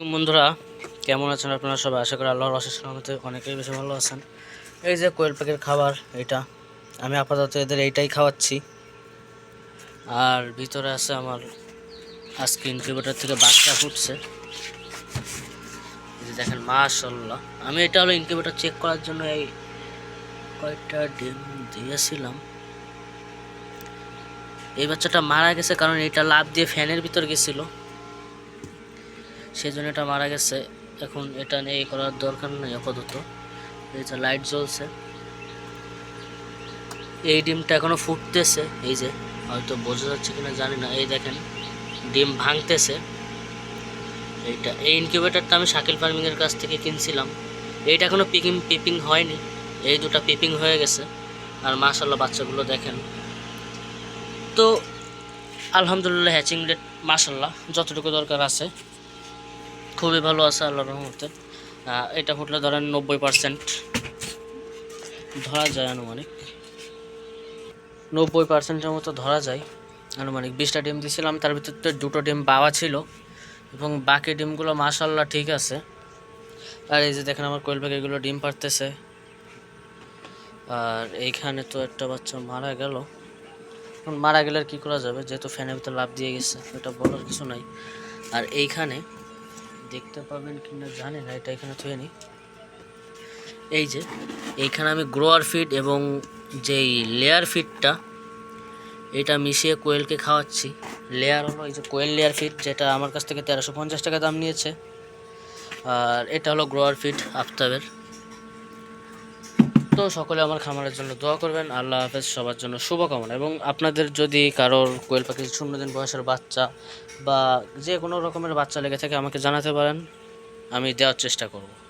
বন্ধুরা, কেমন আছেন আপনারা সবাই? আশা করি আল্লাহর অশেষ রহমতে অনেকেই বেশি ভালো আছেন। এই যে কোয়েল পাখির খাবার, এটা, আমি আপাতত এদের এইটাই খাওয়াচ্ছি। আর ভিতরে আছে আমার আজকে ইনকিউবেটার থেকে বাচ্চা ফুটছে। দেখেন মাশাল্লাহ আমি এটা হলো ইনকিউবেটার চেক করার জন্য এই কয়েকটা ডিম দিয়েছিলাম। এই বাচ্চাটা মারা গেছে কারণ এটা লাভ দিয়ে ফ্যানের ভিতর গেছিল। সেই জন্য এটা মারা গেছে। এখন এটা নিয়ে করার দরকার নেই আপাতত। যে লাইট জ্বলছে। এই ডিমটা এখনও ফুটতেছে, এই যে, হয়তো বোঝা যাচ্ছে কিনা জানি না। এই দেখেন, ডিম ভাঙতেছে। এইটা, এই ইনকিউবেটারটা আমি শাকিল ফার্মিংয়ের কাছ থেকে কিনছিলাম। এইটা এখনও পিকিং পিপিং হয়নি। এই দুটো পিপিং হয়ে গেছে। আর মাশাল্লাহ বাচ্চাগুলো দেখেন। তো, আলহামদুলিল্লাহ হ্যাচিং রেট মাশাল্লাহ যতটুকু দরকার আছে। খুবই ভালো আছে আল্লাহর রহমতে। এটা ফুটলে ধরেন নব্বই পার্সেন্ট ধরা যায় আনুমানিক। নব্বই পার্সেন্টের মতো ধরা যায় আনুমানিক। বিশটা ডিম দিয়েছিলাম তার ভিতর দুটো ডিম বাবা ছিল এবং বাকি ডিমগুলো মাশাল্লাহ ঠিক আছে। আর এই যে দেখেন আমার কোয়েল পাখিগুলো ডিম পারতেছে আর এইখানে তো একটা বাচ্চা মারা গেল। মারা গেলে আর কী করা যাবে? যেহেতু ফ্যানের ভিতর লাভ দিয়ে গেছে এটা বলার কিছু নাই। আর এইখানে দেখতে পাবেন কিনা জানি না, এটা এখানে থুয়ে নি এই যে, এইখানে আমি গ্রোয়ার ফিড এবং যেই লেয়ার ফিডটা এটা মিশিয়ে কোয়েলকে খাওয়াচ্ছি। লেয়ার হলো এই যে কোয়েল লেয়ার ফিড যেটা আমার কাছ থেকে তেরোশো পঞ্চাশ টাকা দাম নিয়েছে। আর এটা হলো গ্রোয়ার ফিড আফতাবের। তো সকলে আমার খামারের জন্য দোয়া করবেন। আল্লাহ হাফেজ, সবার জন্য শুভকামনা। এবং আপনাদের যদি কারোর কোয়েল পাখির শূন্য দিন বয়সের বাচ্চা বা যে কোনো রকমের বাচ্চা লেগে থাকে, আমাকে জানাতে পারেন। আমি দেওয়ার চেষ্টা করব।